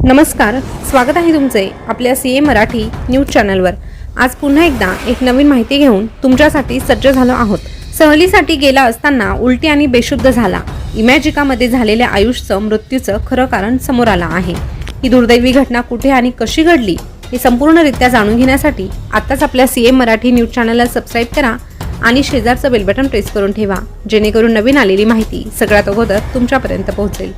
नमस्कार स्वागत आहे तुमचे आपल्या सी ए मराठी न्यूज चॅनलवर. आज पुन्हा एकदा एक नवीन माहिती घेऊन तुमच्यासाठी सज्ज झालो आहोत. सहलीसाठी गेला असताना उलटी आणि बेशुद्ध झाला. इमॅजिकामध्ये झालेल्या आयुषचं मृत्यूचं खरं कारण समोर आलं आहे. ही दुर्दैवी घटना कुठे आणि कशी घडली हे संपूर्णरित्या जाणून घेण्यासाठी आत्ताच आपल्या सी ए मराठी न्यूज चॅनलला सबस्क्राईब करा आणि शेजारचं बेल बटन प्रेस करून ठेवा जेणेकरून नवीन आलेली माहिती सगळ्यात अगोदर तुमच्यापर्यंत पोहोचेल.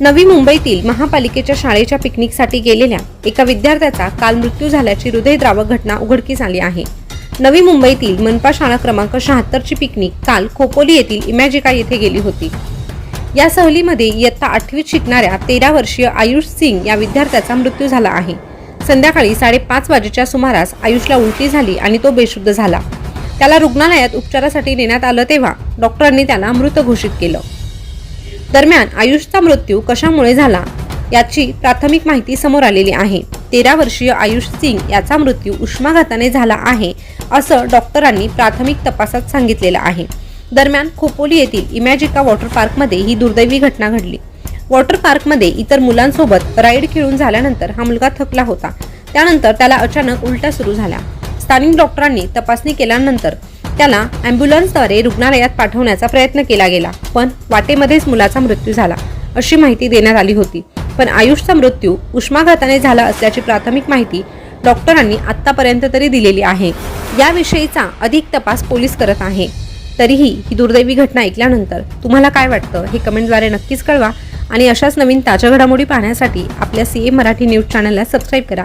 नवी मुंबईतील महापालिकेच्या शाळेच्या पिकनिकसाठी गेलेल्या एका विद्यार्थ्याचा काल मृत्यू झाल्याची हृदयद्रावक घटना उघडकीस आली आहे. नवी मुंबईतील मनपा शाळा क्रमांक शहात्तरची पिकनिक काल खोपोली येथील इमॅजिका येथे गेली होती. या सहलीमध्ये इयत्ता आठवीत शिकणाऱ्या तेरा वर्षीय आयुष सिंग या विद्यार्थ्याचा मृत्यू झाला आहे. संध्याकाळी साडेपाच वाजेच्या सुमारास आयुषला उलटी झाली आणि तो बेशुद्ध झाला. त्याला रुग्णालयात उपचारासाठी नेण्यात आलं तेव्हा डॉक्टरांनी त्याला मृत घोषित केलं. दरम्यान आयुषचा मृत्यू कशामुळे झाला याची प्राथमिक माहिती समोर आलेली आहे. तेरा वर्षीय आयुष सिंग याचा मृत्यू उष्माघाताने झाला आहे असं डॉक्टरांनी प्राथमिक तपासात सांगितलेलं आहे. दरम्यान खोपोली येथील इमॅजिका वॉटर पार्कमध्ये ही दुर्दैवी घटना घडली. वॉटर पार्कमध्ये इतर मुलांसोबत राईड खेळून झाल्यानंतर हा मुलगा थकला होता. त्यानंतर त्याला अचानक उलट्या सुरू झाल्या. स्थानिक डॉक्टरांनी तपासणी केल्यानंतर त्याला अँब्युलन्सद्वारे रुग्णालयात पाठवण्याचा प्रयत्न केला गेला पण वाटेमध्येच मुलाचा मृत्यू झाला अशी माहिती देण्यात आली होती. पण आयुषचा मृत्यू उष्माघाताने झाला असल्याची प्राथमिक माहिती डॉक्टरांनी आत्तापर्यंत तरी दिलेली आहे. याविषयीचा अधिक तपास पोलीस करत आहे. तरीही ही दुर्दैवी घटना ऐकल्यानंतर तुम्हाला काय वाटतं हे कमेंटद्वारे नक्कीच कळवा आणि अशाच नवीन ताज्या घडामोडी पाहण्यासाठी आपल्या सी ए मराठी न्यूज चॅनलला सबस्क्राईब करा.